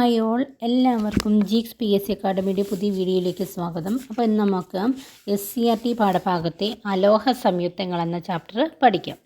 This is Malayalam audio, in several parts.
Hi all. എല്ലാവർക്കും ജീക്സ് പി എസ് സി അക്കാഡമിയുടെ പുതിയ വീഡിയോയിലേക്ക് സ്വാഗതം. അപ്പോൾ ഇന്ന് നമുക്ക് എസ് സി ആർ ടി പാഠഭാഗത്തെ അലോഹ സംയുക്തങ്ങൾ എന്ന ചാപ്റ്റർ പഠിക്കാം.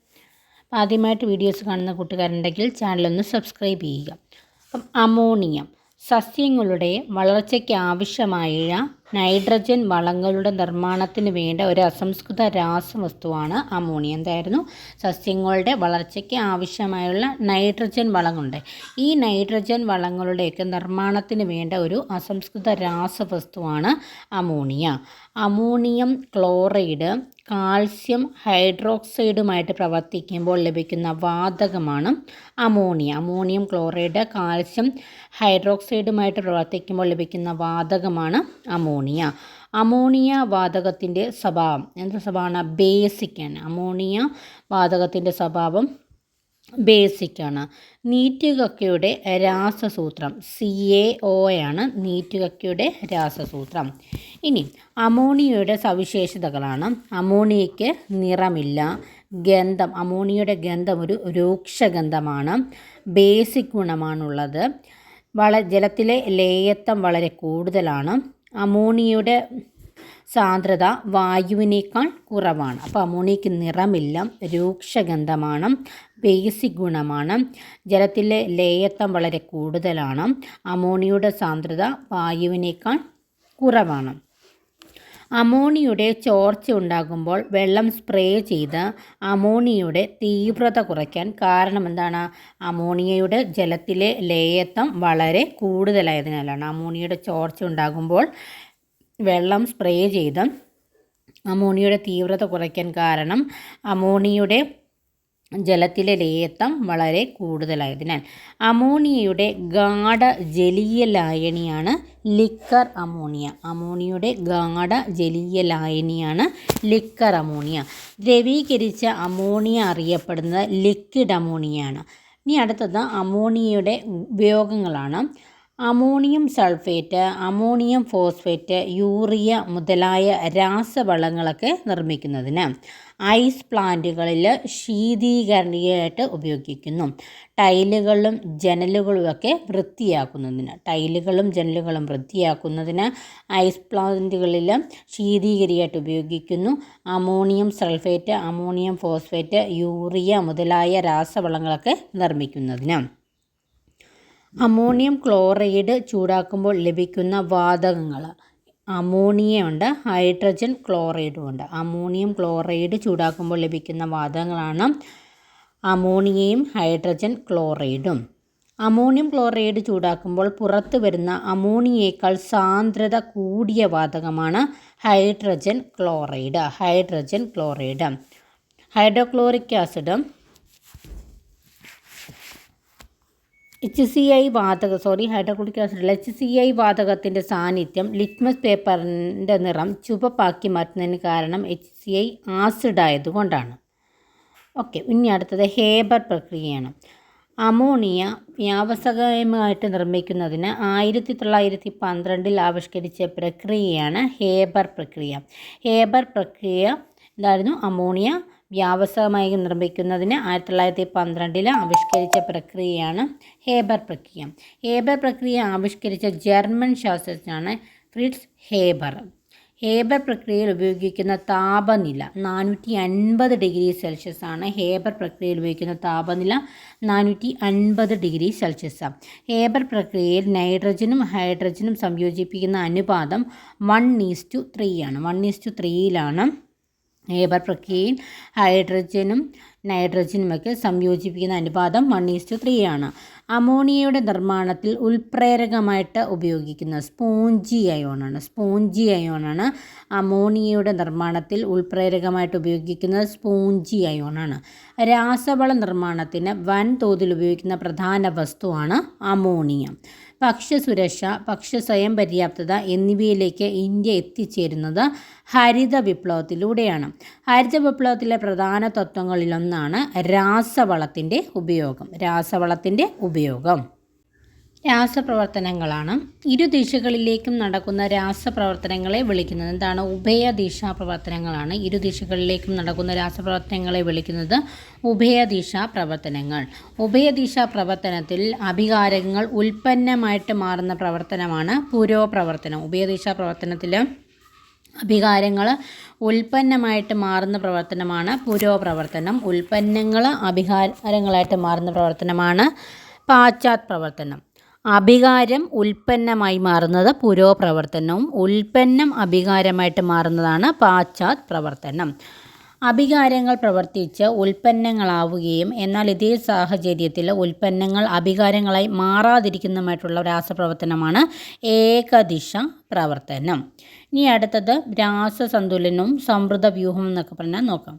അപ്പോൾ ആദ്യമായിട്ട് വീഡിയോസ് കാണുന്ന കൂട്ടുകാരുണ്ടെങ്കിൽ ചാനലൊന്ന് സബ്സ്ക്രൈബ് ചെയ്യുക. അപ്പം അമോണിയം സസ്യങ്ങളുടെ വളർച്ചയ്ക്ക് ആവശ്യമായ നൈട്രജൻ വളങ്ങളുടെ നിർമ്മാണത്തിന് വേണ്ട ഒരു അസംസ്കൃത രാസവസ്തുവാണ് അമോണിയ. എന്തായിരുന്നു? സസ്യങ്ങളുടെ വളർച്ചയ്ക്ക് ആവശ്യമായുള്ള നൈട്രജൻ വളങ്ങളുണ്ട്. ഈ നൈട്രജൻ വളങ്ങളുടെയൊക്കെ നിർമ്മാണത്തിന് വേണ്ട ഒരു അസംസ്കൃത രാസവസ്തുവാണ് അമോണിയ. അമോണിയം ക്ലോറൈഡ് കാൽസ്യം ഹൈഡ്രോക്സൈഡുമായിട്ട് പ്രവർത്തിക്കുമ്പോൾ ലഭിക്കുന്ന വാതകമാണ് അമോണിയ. അമോണിയം ക്ലോറൈഡ് കാൽസ്യം ഹൈഡ്രോക്സൈഡുമായിട്ട് പ്രവർത്തിക്കുമ്പോൾ ലഭിക്കുന്ന വാതകമാണ് അമോണിയ. അമോണിയ വാതകത്തിന്റെ സ്വഭാവം. എന്ത് സ്വഭാവമാണ്? ബേസിക്കാണ് അമോണിയ വാതകത്തിന്റെ സ്വഭാവം ബേസിക്കാണ്. നീറ്റുകക്കയുടെ രാസസൂത്രം സി എ ഒ ആണ് നീറ്റുകക്കയുടെ രാസസൂത്രം. ഇനി അമോണിയയുടെ സവിശേഷതകളാണ്. അമോണിയയ്ക്ക് നിറമില്ല. ഗന്ധം അമോണിയയുടെ ഗന്ധം ഒരു രൂക്ഷഗന്ധമാണ് ബേസിക് ഗുണമാണുള്ളത്. വള ജലത്തിലെ ലേയത്വം വളരെ കൂടുതലാണ്. അമോണിയയുടെ സാന്ദ്രത വായുവിനേക്കാൾ കുറവാണ്. അപ്പോൾ അമോണിയയ്ക്ക് നിറമില്ല രൂക്ഷഗന്ധമാണ് ബേസിക് ഗുണമാണ് ജലത്തിലെ ലേയത്വം വളരെ കൂടുതലാണ് അമോണിയയുടെ സാന്ദ്രത വായുവിനേക്കാൾ കുറവാണ്. അമോണിയയുടെ ചോർച്ച ഉണ്ടാകുമ്പോൾ വെള്ളം സ്പ്രേ ചെയ്ത് അമോണിയയുടെ തീവ്രത കുറയ്ക്കാൻ കാരണം എന്താണ്? അമോണിയയുടെ ജലത്തിലെ ലേയത്വം വളരെ കൂടുതലായതിനാലാണ്. അമോണിയയുടെ ചോർച്ച ഉണ്ടാകുമ്പോൾ വെള്ളം സ്പ്രേ ചെയ്ത് അമോണിയയുടെ തീവ്രത കുറയ്ക്കാൻ കാരണം അമോണിയയുടെ ജലത്തിലെ ലേയത്വം വളരെ കൂടുതലായതിനാൽ അമോണിയയുടെ ഗാഢ ജലീയ ലായനിയാണ് ലിക്കർ അമോണിയ. അമോണിയയുടെ ഗാഢ ജലീയ ലായനിയാണ് ലിക്കർ അമോണിയ. ദ്രവീകരിച്ച അമോണിയ അറിയപ്പെടുന്നത് ലിക്വിഡ് അമോണിയ ആണ് ഇനി അടുത്തത് അമോണിയയുടെ ഉപയോഗങ്ങളാണ്. Ammonium sulphate ammonium phosphate urea മുതലായ രാസവളങ്ങളൊക്കെ നിർമ്മിക്കുന്നതിന് ഐസ് പ്ലാന്റുകളിൽ ശീതീകരണിയായിട്ട് ഉപയോഗിക്കുന്നു. ടൈലുകളും ജനലുകളുമൊക്കെ വൃത്തിയാക്കുന്നതിന് ടൈലുകളും ജനലുകളും വൃത്തിയാക്കുന്നതിന് ഐസ് പ്ലാന്റുകളിൽ ശീതീകരിയായിട്ട് ഉപയോഗിക്കുന്നു. Ammonium sulphate ammonium phosphate urea മുതലായ രാസവളങ്ങളൊക്കെ നിർമ്മിക്കുന്നതിന്. അമോണിയം ക്ലോറൈഡ് ചൂടാക്കുമ്പോൾ ലഭിക്കുന്ന വാതകങ്ങൾ അമോണിയ ഉണ്ട് ഹൈഡ്രജൻ ക്ലോറൈഡും ഉണ്ട് അമോണിയം ക്ലോറൈഡ് ചൂടാക്കുമ്പോൾ ലഭിക്കുന്ന വാതകങ്ങളാണ് അമോണിയയും ഹൈഡ്രജൻ ക്ലോറൈഡും. അമോണിയം ക്ലോറൈഡ് ചൂടാക്കുമ്പോൾ പുറത്തു വരുന്ന അമോണിയേക്കാൾ സാന്ദ്രത കൂടിയ വാതകമാണ് hydrogen chloride hydrogen chloride. Hydrochloric acid H C I വാതക sorry hydrochloric acid H C I വാതകത്തിന്റെ സാന്നിധ്യം ലിറ്റ്മസ് പേപ്പറിന്റെ നിറം ചുവപ്പാക്കി മാറ്റുന്നതിന് കാരണം എച്ച് സി ഐ ആസിഡ് ആയതുകൊണ്ടാണ്. ഓക്കെ ഇനി അടുത്തത് ഹേബർ പ്രക്രിയയാണ്. അമോണിയ വ്യാവസായികമായിട്ട് നിർമ്മിക്കുന്നതിന് ആയിരത്തി തൊള്ളായിരത്തി പന്ത്രണ്ടിൽ ആവിഷ്കരിച്ച പ്രക്രിയയാണ് ഹേബർ പ്രക്രിയ. ഹേബർ പ്രക്രിയ എന്തായിരുന്നു? അമോണിയ വ്യാവസായികമായി നിർമ്മിക്കുന്നതിന് ആയിരത്തി തൊള്ളായിരത്തി പന്ത്രണ്ടിൽ ആവിഷ്കരിച്ച പ്രക്രിയയാണ് ഹേബർ പ്രക്രിയ. ഹേബർ പ്രക്രിയ ആവിഷ്കരിച്ച ജർമ്മൻ ശാസ്ത്രജ്ഞനാണ് ഫ്രിഡ്സ് ഹേബർ. ഹേബർ പ്രക്രിയയിൽ ഉപയോഗിക്കുന്ന താപനില നാനൂറ്റി അൻപത് ഡിഗ്രി സെൽഷ്യസ് ആണ്. ഹേബർ പ്രക്രിയയിൽ ഉപയോഗിക്കുന്ന താപനില നാനൂറ്റി അൻപത് ഡിഗ്രി സെൽഷ്യസ്. ഹേബർ പ്രക്രിയയിൽ നൈട്രജനും ഹൈഡ്രജനും സംയോജിപ്പിക്കുന്ന അനുപാതം വൺ ഈസ് ടു ത്രീ ആണ്. വൺ ഈസ് ടു ത്രീയിലാണ് ഹേബർ പ്രക്രിയയിൽ ഹൈഡ്രജനും നൈട്രജനുമൊക്കെ സംയോജിപ്പിക്കുന്ന അനുപാതം വൺ ഈസ് ത്രീ ആണ്. അമോണിയയുടെ നിർമ്മാണത്തിൽ ഉൽപ്രേരകമായിട്ട് ഉപയോഗിക്കുന്ന സ്പോഞ്ചി അയോണാണ് സ്പോഞ്ചി അയോണാണ് അമോണിയയുടെ നിർമ്മാണത്തിൽ ഉൽപ്രേരകമായിട്ട് ഉപയോഗിക്കുന്നത് സ്പോഞ്ചി അയോണാണ് രാസവള നിർമ്മാണത്തിന് വൻതോതിൽ ഉപയോഗിക്കുന്ന പ്രധാന വസ്തുവാണ് അമോണിയ. ഭക്ഷ്യസുരക്ഷ ഭക്ഷ്യ സ്വയം പര്യാപ്തത എന്നിവയിലേക്ക് ഇന്ത്യ എത്തിച്ചേരുന്നത് ഹരിത വിപ്ലവത്തിലൂടെയാണ്. ഹരിത വിപ്ലവത്തിലെ പ്രധാന തത്വങ്ങളിലൊന്നാണ് രാസവളത്തിന്റെ ഉപയോഗം. രാസവളത്തിന്റെ ഉപയോഗം. രാസപ്രവർത്തനങ്ങളാണ്. ഇരു ദിശകളിലേക്കും നടക്കുന്ന രാസപ്രവർത്തനങ്ങളെ വിളിക്കുന്നത്. എന്താണ്? ഉഭയദിശ പ്രവർത്തനങ്ങളാണ്. ഇരു ദിശകളിലേക്കും നടക്കുന്ന രാസപ്രവർത്തനങ്ങളെ വിളിക്കുന്നത് ഉഭയദിശ പ്രവർത്തനങ്ങൾ. ഉഭയദിശ പ്രവർത്തനത്തിൽ അഭികാരങ്ങൾ ഉൽപ്പന്നമായിട്ട് മാറുന്ന പ്രവർത്തനമാണ് പുരോപ്രവർത്തനം. ഉഭയദിശ പ്രവർത്തനത്തിൽ അഭികാരങ്ങൾ ഉൽപ്പന്നമായിട്ട് മാറുന്ന പ്രവർത്തനമാണ് പുരോപ്രവർത്തനം. ഉൽപ്പന്നങ്ങൾ അഭികാരങ്ങളായിട്ട് മാറുന്ന പ്രവർത്തനമാണ് പാശ്ചാത് പ്രവർത്തനം. അഭികാരം ഉൽപ്പന്നമായി മാറുന്നത് പുരോപ്രവർത്തനവും ഉൽപ്പന്നം അഭികാരമായിട്ട് മാറുന്നതാണ് പാശ്ചാത് പ്രവർത്തനം. അഭികാരങ്ങൾ പ്രവർത്തിച്ച് ഉൽപ്പന്നങ്ങളാവുകയും എന്നാൽ ഇതേ സാഹചര്യത്തിൽ ഉൽപ്പന്നങ്ങൾ അഭികാരങ്ങളായി മാറാതിരിക്കുന്നതുമായിട്ടുള്ള രാസപ്രവർത്തനമാണ് ഏകദിശ പ്രവർത്തനം. ഇനി അടുത്തത് രാസസന്തുലനവും സമൃദ്ധ വ്യൂഹം എന്നൊക്കെ പറഞ്ഞാൽ നോക്കാം.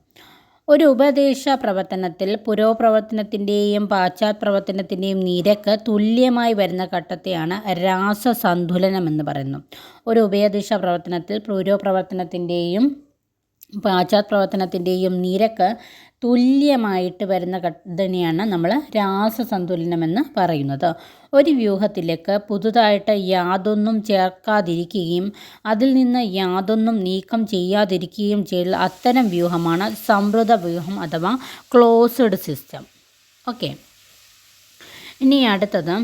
ഒരു ഉപദേശ പ്രവർത്തനത്തിൽ പുരോപ്രവർത്തനത്തിന്റെയും പാശ്ചാത്യ പ്രവർത്തനത്തിന്റെയും നിരക്ക് തുല്യമായി വരുന്ന ഘട്ടത്തെയാണ് രാസസന്തുലനം എന്ന് പറയുന്നു ഒരു ഉഭയദിശ പ്രവർത്തനത്തിൽ പുരോപ്രവർത്തനത്തിന്റെയും പാശ്ചാത് പ്രവർത്തനത്തിന്റെയും നിരക്ക് തുല്യമായിട്ട് വരുന്ന ഘടനയാണ് നമ്മൾ രാസസന്തുലനമെന്ന് പറയുന്നത്. ഒരു വ്യൂഹത്തിലേക്ക് പുതുതായിട്ട് യാതൊന്നും ചേർക്കാതിരിക്കുകയും അതിൽ നിന്ന് യാതൊന്നും നീക്കം ചെയ്യാതിരിക്കുകയും ചെയ്യുന്ന അത്തരം വ്യൂഹമാണ് സമൃദ്ധ വ്യൂഹം അഥവാ ക്ലോസ്ഡ് സിസ്റ്റം. ഓക്കെ. ഇനി അടുത്തത്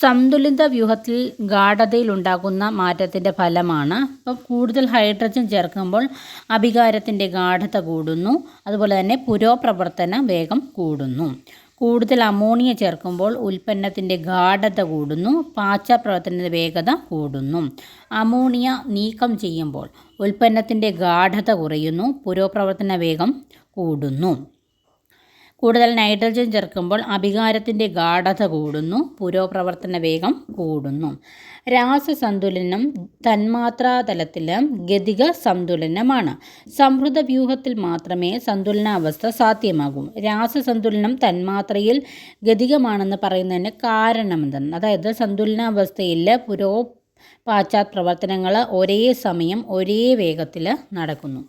സന്തുലിത വ്യൂഹത്തിൽ ഗാഢതയിൽ ഉണ്ടാകുന്ന മാറ്റത്തിന്റെ ഫലമാണ്. അപ്പോൾ കൂടുതൽ ഹൈഡ്രജൻ ചേർക്കുമ്പോൾ അഭികാരത്തിന്റെ ഗാഠത കൂടുന്നു. അതുപോലെ തന്നെ പുരോപ്രവർത്തന വേഗം കൂടുന്നു. കൂടുതൽ അമോണിയ ചേർക്കുമ്പോൾ ഉൽപ്പന്നത്തിന്റെ ഗാഠത കൂടുന്നു. പാച്ചപ്രവർത്തനത്തിന്റെ വേഗത കൂടുന്നു. അമോണിയ നീക്കം ചെയ്യുമ്പോൾ ഉൽപ്പന്നത്തിന്റെ ഗാഠത കുറയുന്നു. പുരോപ്രവർത്തന വേഗം കൂടുന്നു. കൂടുതൽ നൈട്രജൻ ചേർക്കുമ്പോൾ അഭികാരത്തിന്റെ ഗാഠത കൂടുന്നു പുരോപ്രവർത്തന വേഗം കൂടുന്നു. രാസസന്തുലനം തന്മാത്രാതലത്തിൽ ഗതിക സന്തുലനമാണ്. സമൃദ്ധ വ്യൂഹത്തിൽ മാത്രമേ സന്തുലനാവസ്ഥ സാധ്യമാകൂ. രാസസന്തുലനം തന്മാത്രയിൽ ഗതികമാണെന്ന് പറയുന്നതിന് കാരണം എന്താണ് അതായത് സന്തുലനാവസ്ഥയിൽ പുരോ പാശ്ചാത് പ്രവർത്തനങ്ങൾ ഒരേ സമയം ഒരേ വേഗത്തിൽ നടക്കുന്നു.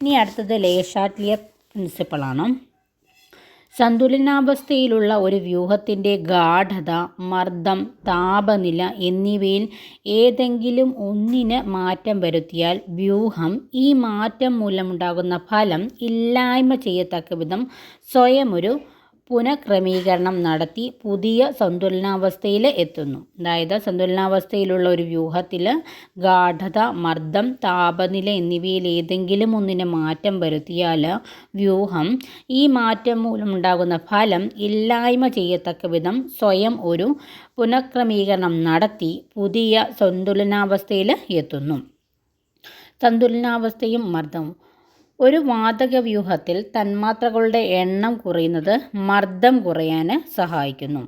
ഇനി അടുത്തത് ലേഷാറ്റ്ലിയർ പ്രിൻസിപ്പളാണ് സന്തുലനാവസ്ഥയിലുള്ള ഒരു വ്യൂഹത്തിന്റെ ഗാഠത മർദ്ദം താപനില എന്നിവയിൽ ഏതെങ്കിലും ഒന്നിന് മാറ്റം വരുത്തിയാൽ വ്യൂഹം ഈ മാറ്റം മൂലമുണ്ടാകുന്ന ഫലം ഇല്ലായ്മ ചെയ്യത്തക്ക വിധം സ്വയം ഒരു പുനഃക്രമീകരണം നടത്തി പുതിയ സന്തുലനാവസ്ഥയിൽ എത്തുന്നു. അതായത് സന്തുലനാവസ്ഥയിലുള്ള ഒരു വ്യൂഹത്തിൽ ഗാഠത മർദ്ദം താപനില എന്നിവയിൽ ഏതെങ്കിലും ഒന്നിന് മാറ്റം വരുത്തിയാൽ വ്യൂഹം ഈ മാറ്റം മൂലമുണ്ടാകുന്ന ഫലം ഇല്ലായ്മ ചെയ്യത്തക്ക വിധം സ്വയം ഒരു പുനഃക്രമീകരണം നടത്തി പുതിയ സന്തുലനാവസ്ഥയിൽ എത്തുന്നു. സന്തുലനാവസ്ഥയും മർദ്ദവും ഒരു വാതക വ്യൂഹത്തിൽ തന്മാത്രകളുടെ എണ്ണം കുറയുന്നത് മർദ്ദം കുറയാൻ സഹായിക്കുന്നു.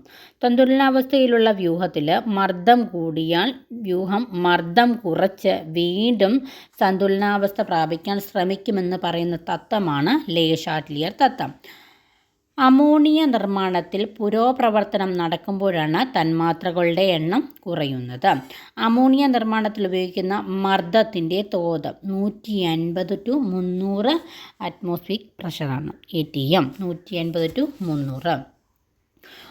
തന്തുലനാവസ്ഥയിലുള്ള വ്യൂഹത്തിൽ മർദ്ദം കൂടിയാൽ വ്യൂഹം മർദ്ദം കുറച്ച് വീണ്ടും സന്തുലനാവസ്ഥ പ്രാപിക്കാൻ ശ്രമിക്കുമെന്ന് പറയുന്ന തത്വമാണ് ലേഷാറ്റ്ലിയർ തത്വം. അമോണിയ നിർമ്മാണത്തിൽ പുരോപ്രവർത്തനം നടക്കുമ്പോഴാണ് തന്മാത്രകളുടെ എണ്ണം കുറയുന്നത്. അമോണിയ നിർമ്മാണത്തിൽ ഉപയോഗിക്കുന്ന മർദ്ദത്തിന്റെ തോത് നൂറ്റി അൻപത് ടു മുന്നൂറ് അറ്റ്മോസ്ഫിക് പ്രഷറാണ് എ ടി എം നൂറ്റി അൻപത് ടു മുന്നൂറ്.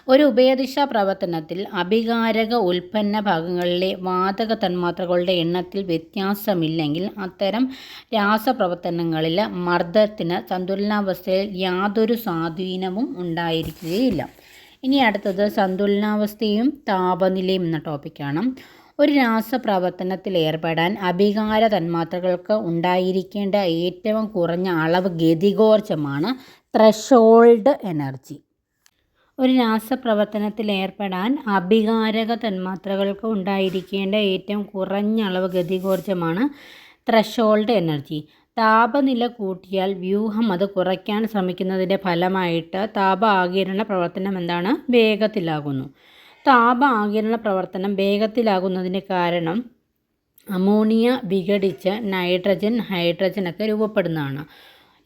ഒരു ഉഭയദിശ പ്രവർത്തനത്തിൽ അഭികാരക ഉൽപ്പന്ന ഭാഗങ്ങളിലെ വാതക തന്മാത്രകളുടെ എണ്ണത്തിൽ വ്യത്യാസമില്ലെങ്കിൽ അത്തരം രാസപ്രവർത്തനങ്ങളിൽ മർദ്ദത്തിന് സന്തുലനാവസ്ഥയിൽ യാതൊരു സ്വാധീനവും ഉണ്ടായിരിക്കുകയില്ല. ഇനി അടുത്തത് സന്തുലനാവസ്ഥയും താപനിലയും എന്ന ടോപ്പിക്കാണ് ഒരു രാസപ്രവർത്തനത്തിൽ ഏർപ്പെടാൻ അഭികാര തന്മാത്രകൾക്ക് ഉണ്ടായിരിക്കേണ്ട ഏറ്റവും കുറഞ്ഞ അളവ് ഗതികോർജമാണ് ത്രഷോൾഡ് എനർജി ഒരു രാസപ്രവർത്തനത്തിൽ ഏർപ്പെടാൻ അഭികാരക തന്മാത്രകൾക്ക് ഉണ്ടായിരിക്കേണ്ട ഏറ്റവും കുറഞ്ഞ അളവ് ഗതികോർജമാണ് ത്രഷോൾഡ് എനർജി താപനില കൂട്ടിയാൽ വ്യൂഹം അത് കുറയ്ക്കാൻ ശ്രമിക്കുന്നതിന്റെ ഫലമായിട്ട് താപ ആകിരണ പ്രവർത്തനം എന്താണ്? വേഗത്തിലാകുന്നു. താപ ആകിരണ പ്രവർത്തനം വേഗത്തിലാകുന്നതിന് കാരണം അമോണിയ വിഘടിച്ച് നൈട്രജൻ ഹൈഡ്രജനൊക്കെ രൂപപ്പെടുന്നതാണ്.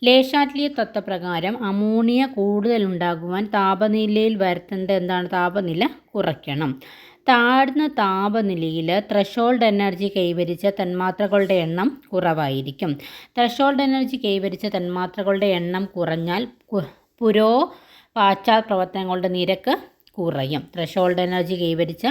ലേശാറ്റ്ലിയ തത്വപ്രകാരം അമോണിയ കൂടുതലുണ്ടാകുവാൻ താപനിലയിൽ വരുത്തേണ്ട എന്താണ്? താപനില കുറയ്ക്കണം. താഴ്ന്ന താപനിലയിൽ ത്രഷോൾഡ് എനർജി കൈവരിച്ച തന്മാത്രകളുടെ എണ്ണം കുറവായിരിക്കും. ത്രഷോൾഡ് എനർജി കൈവരിച്ച തന്മാത്രകളുടെ എണ്ണം കുറഞ്ഞാൽ പുരോ പാശ്ചാത് പ്രവർത്തനങ്ങളുടെ നിരക്ക് കുറയും. ത്രഷോൾഡ് എനർജി കൈവരിച്ച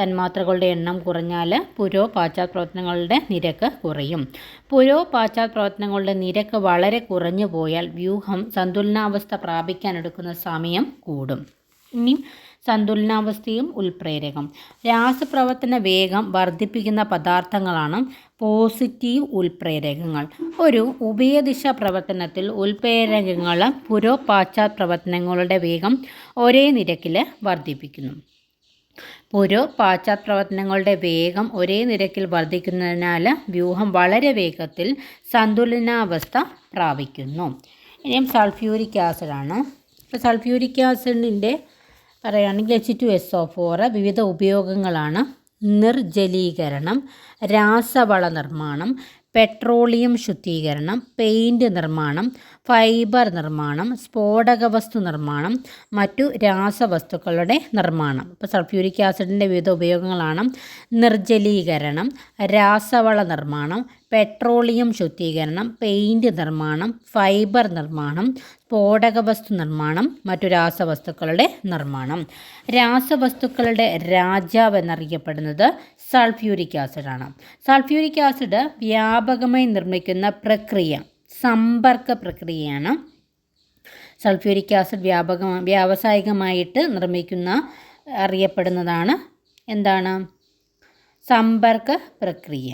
തന്മാത്രകളുടെ എണ്ണം കുറഞ്ഞാൽ പുരോ പാശ്ചാത്യ പ്രവർത്തനങ്ങളുടെ നിരക്ക് കുറയും. പുരോ പാശ്ചാത്യ പ്രവർത്തനങ്ങളുടെ നിരക്ക് വളരെ കുറഞ്ഞു പോയാൽ വ്യൂഹം സന്തുലനാവസ്ഥ പ്രാപിക്കാനെടുക്കുന്ന സമയം കൂടും. ഇനി സന്തുലനാവസ്ഥയും ഉൽപ്രേരകം. രാസപ്രവർത്തന വേഗം വർദ്ധിപ്പിക്കുന്ന പദാർത്ഥങ്ങളാണ് പോസിറ്റീവ് ഉൽപ്രേരകങ്ങൾ. ഒരു ഉഭയദിശ പ്രവർത്തനത്തിൽ ഉൽപ്രേരകങ്ങൾ പുരോ പാശ്ചാത് പ്രവർത്തനങ്ങളുടെ വേഗം ഒരേ നിരക്കിൽ വർദ്ധിപ്പിക്കുന്നു. പുരോ പാശ്ചാത് പ്രവർത്തനങ്ങളുടെ വേഗം ഒരേ നിരക്കിൽ വർദ്ധിക്കുന്നതിനാൽ വ്യൂഹം വളരെ വേഗത്തിൽ സന്തുലനാവസ്ഥ പ്രാപിക്കുന്നു. ഇനിയും സൾഫ്യൂരിക് ആസിഡാണ്. സൾഫ്യൂരിക് ആസിഡിന്റെ പറയുകയാണെങ്കിൽ H two S O four വിവിധ ഉപയോഗങ്ങളാണ്. നിർജലീകരണം രാസവള നിർമ്മാണം പെട്രോളിയം ശുദ്ധീകരണം പെയിന്റ് നിർമ്മാണം ഫൈബർ നിർമ്മാണം സ്ഫോടക വസ്തു നിർമ്മാണം മറ്റു രാസവസ്തുക്കളുടെ നിർമ്മാണം. ഇപ്പോൾ സൾഫ്യൂരിക് ആസിഡിന്റെ വിവിധ ഉപയോഗങ്ങളാണ്. നിർജലീകരണം രാസവള നിർമ്മാണം പെട്രോളിയം ശുദ്ധീകരണം പെയിന്റ് നിർമ്മാണം ഫൈബർ നിർമ്മാണം സ്ഫോടക വസ്തു നിർമ്മാണം മറ്റു രാസവസ്തുക്കളുടെ നിർമ്മാണം. രാസവസ്തുക്കളുടെ രാജാവ് എന്നറിയപ്പെടുന്നത് സൾഫ്യൂരിക് ആസിഡാണ് സൾഫ്യൂരിക് ആസിഡ് വ്യാപകമായി നിർമ്മിക്കുന്ന പ്രക്രിയ സമ്പർക്ക പ്രക്രിയയാണ്. സൾഫ്യൂരിക് ആസിഡ് വ്യാപക വ്യാവസായികമായിട്ട് നിർമ്മിക്കുന്ന അറിയപ്പെടുന്നതാണ് എന്താണ്? സമ്പർക്ക പ്രക്രിയ.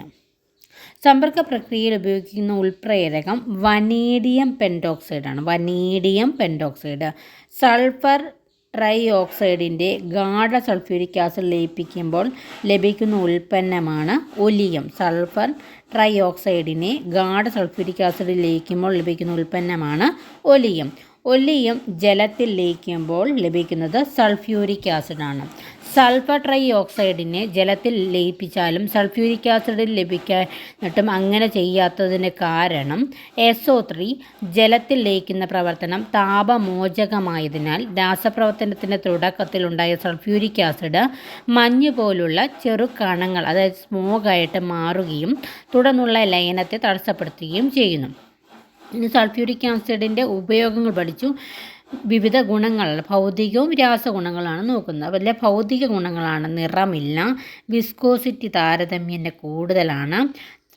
സമ്പർക്ക പ്രക്രിയയിൽ ഉപയോഗിക്കുന്ന ഉൾപ്രേരകം വനേഡിയം പെന്റോക്സൈഡാണ് വനേഡിയം പെന്റോക്സൈഡ് സൾഫർ ട്രൈ ഓക്സൈഡിന്റെ ഗാഢ സൾഫ്യൂരിക് ആസിഡ് ലയിപ്പിക്കുമ്പോൾ ലഭിക്കുന്ന ഉൽപ്പന്നമാണ് ഒലിയം. സൾഫർ ട്രൈ ഓക്സൈഡിനെ ഗാഢ സൾഫ്യൂരിക് ആസിഡ് ലയിക്കുമ്പോൾ ലഭിക്കുന്ന ഉൽപ്പന്നമാണ് ഒലിയം. ഒലിയം ജലത്തിൽ ലയിക്കുമ്പോൾ ലഭിക്കുന്നത് സൾഫ്യൂരിക് ആസിഡാണ്. സൾഫർ ട്രൈ ഓക്സൈഡിനെ ജലത്തിൽ ലയിപ്പിച്ചാലും സൾഫ്യൂരിക് ആസിഡിൽ ലഭിക്കാനിട്ടും അങ്ങനെ ചെയ്യാത്തതിന് കാരണം എസ് ഒ ത്രീ ജലത്തിൽ ലയിക്കുന്ന പ്രവർത്തനം താപമോചകമായതിനാൽ രാസപ്രവർത്തനത്തിന്റെ തുടക്കത്തിലുണ്ടായ സൾഫ്യൂരിക് ആസിഡ് മഞ്ഞ് പോലുള്ള ചെറു കണങ്ങൾ അതായത് സ്മോഗായിട്ട് മാറുകയും തുടർന്നുള്ള ലയനത്തെ തടസ്സപ്പെടുത്തുകയും ചെയ്യുന്നു. ഇനി സൾഫ്യൂരിക് ആസിഡിന്റെ ഉപയോഗങ്ങൾ പഠിച്ചു. വിവിധ ഗുണങ്ങൾ ഭൗതികവും രാസഗുണങ്ങളാണ് നോക്കുന്നത്. അതുപോലെ ഭൗതിക ഗുണങ്ങളാണ്. നിറമില്ല വിസ്കോസിറ്റി താരതമ്യേന കൂടുതലാണ്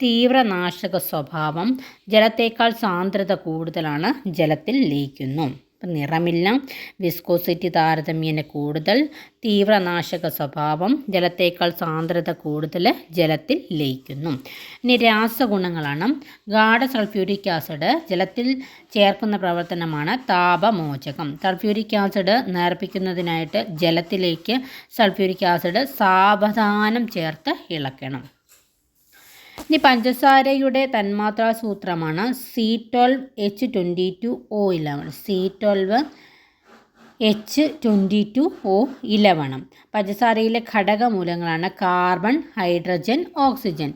തീവ്രനാശക സ്വഭാവം ജലത്തേക്കാൾ സാന്ദ്രത കൂടുതലാണ് ജലത്തിൽ ലയിക്കുന്നു. അപ്പം നിറമില്ല. വിസ്കോസിറ്റി താരതമ്യേന കൂടുതൽ. തീവ്രനാശക സ്വഭാവം. ജലത്തേക്കാൾ സാന്ദ്രത കൂടുതൽ ജലത്തിൽ ലയിക്കുന്നു. ഇനി രാസഗുണങ്ങളാണ്. ഗാഢ സൾഫ്യൂരിക് ആസിഡ് ജലത്തിൽ ചേർക്കുന്ന പ്രവർത്തനമാണ് താപമോചകം. സൾഫ്യൂരിക് ആസിഡ് നേർപ്പിക്കുന്നതിനായിട്ട് ജലത്തിലേക്ക് സൾഫ്യൂരിക് ആസിഡ് സാവധാനം ചേർത്ത് ഇളക്കണം. ഇനി പഞ്ചസാരയുടെ തന്മാത്രാ സൂത്രമാണ് C twelve H twenty two O eleven C twelve H twenty two O ഇലവണം പഞ്ചസാരയിലെ ഘടകമൂലങ്ങളാണ് കാർബൺ ഹൈഡ്രജൻ ഓക്സിജൻ.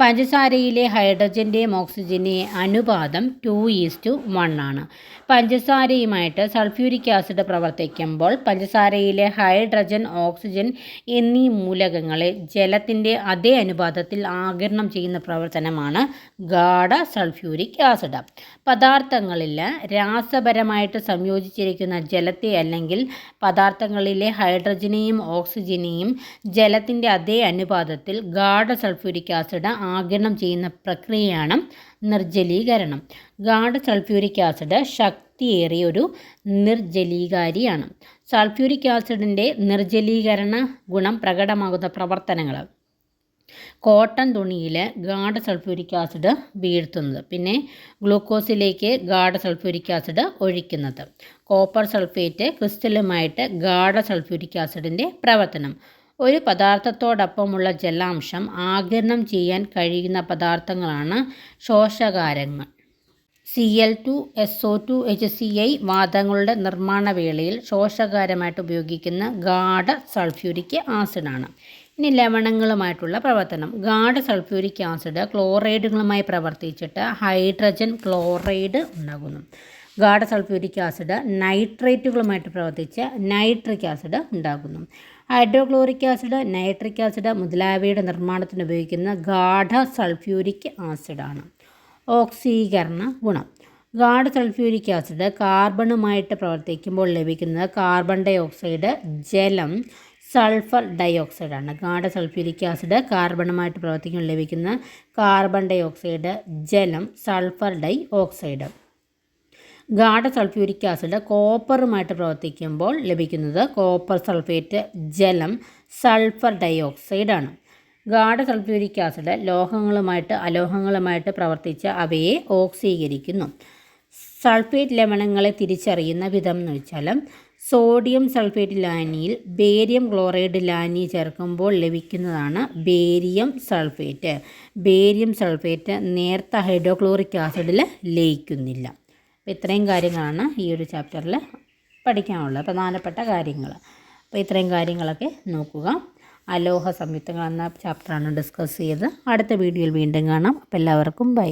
പഞ്ചസാരയിലെ ഹൈഡ്രജന്റെയും ഓക്സിജന്റെയും അനുപാതം ടു ഈസ് ടു വൺ ആണ്. പഞ്ചസാരയുമായിട്ട് സൾഫ്യൂരിക് ആസിഡ് പ്രവർത്തിക്കുമ്പോൾ പഞ്ചസാരയിലെ ഹൈഡ്രജൻ ഓക്സിജൻ എന്നീ മൂലകങ്ങളെ ജലത്തിന്റെ അതേ അനുപാതത്തിൽ ആകിരണം ചെയ്യുന്ന പ്രവർത്തനമാണ് ഗാഢ സൾഫ്യൂരിക് ആസിഡ്. പദാർത്ഥങ്ങളിൽ രാസപരമായിട്ട് സംയോജിച്ചിരിക്കുന്ന ജലത്തെ അല്ലെങ്കിൽ പദാർത്ഥങ്ങളിലെ ഹൈഡ്രജനെയും ഓക്സിജനെയും ജലത്തിന്റെ അതേ അനുപാതത്തിൽ ഗാഢ സൾഫ്യൂരിക് ആസിഡ് ആഗിരണം ചെയ്യുന്ന പ്രക്രിയയാണ് നിർജലീകരണം. ഗാഢ സൾഫ്യൂരിക് ആസിഡ് ശക്തിയേറിയ ഒരു നിർജലീകാരിയാണ്. സൾഫ്യൂരിക് ആസിഡിന്റെ നിർജലീകരണ ഗുണം പ്രകടമാകുന്ന പ്രവർത്തനങ്ങൾ കോട്ടൺ തുണിയിൽ ഗാഢ സൾഫ്യൂരിക് ആസിഡ് വീഴ്ത്തുന്നത്. പിന്നെ ഗ്ലൂക്കോസിലേക്ക് ഗാഢ സൾഫ്യൂരിക് ആസിഡ് ഒഴിക്കുന്നത്. കോപ്പർ സൾഫേറ്റ് ക്രിസ്റ്റലുമായിട്ട് ഗാഢ സൾഫ്യൂരിക് ആസിഡിന്റെ പ്രവർത്തനം. ഒരു പദാർത്ഥത്തോടൊപ്പമുള്ള ജലാംശം ആഗിരണം ചെയ്യാൻ കഴിയുന്ന പദാർത്ഥങ്ങളാണ് ശോഷകാരങ്ങൾ. C L two S O two H C I വാദങ്ങളുടെ നിർമ്മാണ വേളയിൽ ശോഷകാരമായിട്ട് ഉപയോഗിക്കുന്ന ഗാഢ സൾഫ്യൂരിക് ആസിഡാണ്. ഇനി ലവണങ്ങളുമായിട്ടുള്ള പ്രവർത്തനം. ഗാഢ സൾഫ്യൂരിക് ആസിഡ് ക്ലോറൈഡുകളുമായി പ്രവർത്തിച്ചിട്ട് ഹൈഡ്രജൻ ക്ലോറൈഡ് ഉണ്ടാകുന്നു ഗാഢ സൾഫ്യൂരിക് ആസിഡ് നൈട്രേറ്റുകളുമായിട്ട് പ്രവർത്തിച്ച് നൈട്രിക് ആസിഡ് ഉണ്ടാകുന്നു ഹൈഡ്രോക്ലോറിക് ആസിഡ് നൈട്രിക് ആസിഡ് മുതലായവയുടെ നിർമ്മാണത്തിന് ഉപയോഗിക്കുന്ന ഗാഢ സൾഫ്യൂരിക് ആസിഡാണ്. ഓക്സീകരണ ഗുണം. ഗാഢ സൾഫ്യൂരിക് ആസിഡ് കാർബണുമായിട്ട് പ്രവർത്തിക്കുമ്പോൾ ലഭിക്കുന്നത് കാർബൺ ഡൈ ഓക്സൈഡ് ജലം സൾഫർ ഡൈ ഓക്സൈഡാണ്. ഗാഢ സൾഫ്യൂരിക് ആസിഡ് കാർബണുമായിട്ട് പ്രവർത്തിക്കുമ്പോൾ ലഭിക്കുന്ന കാർബൺ ഡൈ ഓക്സൈഡ് ജലം സൾഫർ ഡൈ ഓക്സൈഡ്. ഗാഢ സൾഫ്യൂരിക് ആസിഡ് കോപ്പറുമായിട്ട് പ്രവർത്തിക്കുമ്പോൾ ലഭിക്കുന്നത് കോപ്പർ സൾഫേറ്റ് ജലം സൾഫർ ഡൈ ഓക്സൈഡാണ് ഗാഢ സൾഫ്യൂരിക് ആസിഡ് ലോഹങ്ങളുമായിട്ട് അലോഹങ്ങളുമായിട്ട് പ്രവർത്തിച്ച് അവയെ ഓക്സീകരിക്കുന്നു. സൾഫേറ്റ് ലവണങ്ങളെ തിരിച്ചറിയുന്ന വിധം എന്ന് വെച്ചാൽ സോഡിയം സൾഫേറ്റ് ലാനിയിൽ ബേരിയം ക്ലോറൈഡ് ലാനി ചേർക്കുമ്പോൾ ലഭിക്കുന്നതാണ് ബേരിയം സൾഫേറ്റ്. ബേരിയം സൾഫേറ്റ് നേർത്ത ഹൈഡ്രോക്ലോറിക് ആസിഡിൽ ലയിക്കുന്നില്ല. അപ്പോൾ ഇത്രയും കാര്യങ്ങളാണ് ഈ ഒരു ചാപ്റ്ററിൽ പഠിക്കാനുള്ളത്. പ്രധാനപ്പെട്ട കാര്യങ്ങൾ അപ്പോൾ ഇത്രയും കാര്യങ്ങളൊക്കെ നോക്കുക. അലോഹ സംയുക്തങ്ങൾ എന്ന ചാപ്റ്ററാണ് ഡിസ്കസ് ചെയ്ത് അടുത്ത വീഡിയോയിൽ വീണ്ടും കാണാം. അപ്പോൾ എല്ലാവർക്കും ബൈ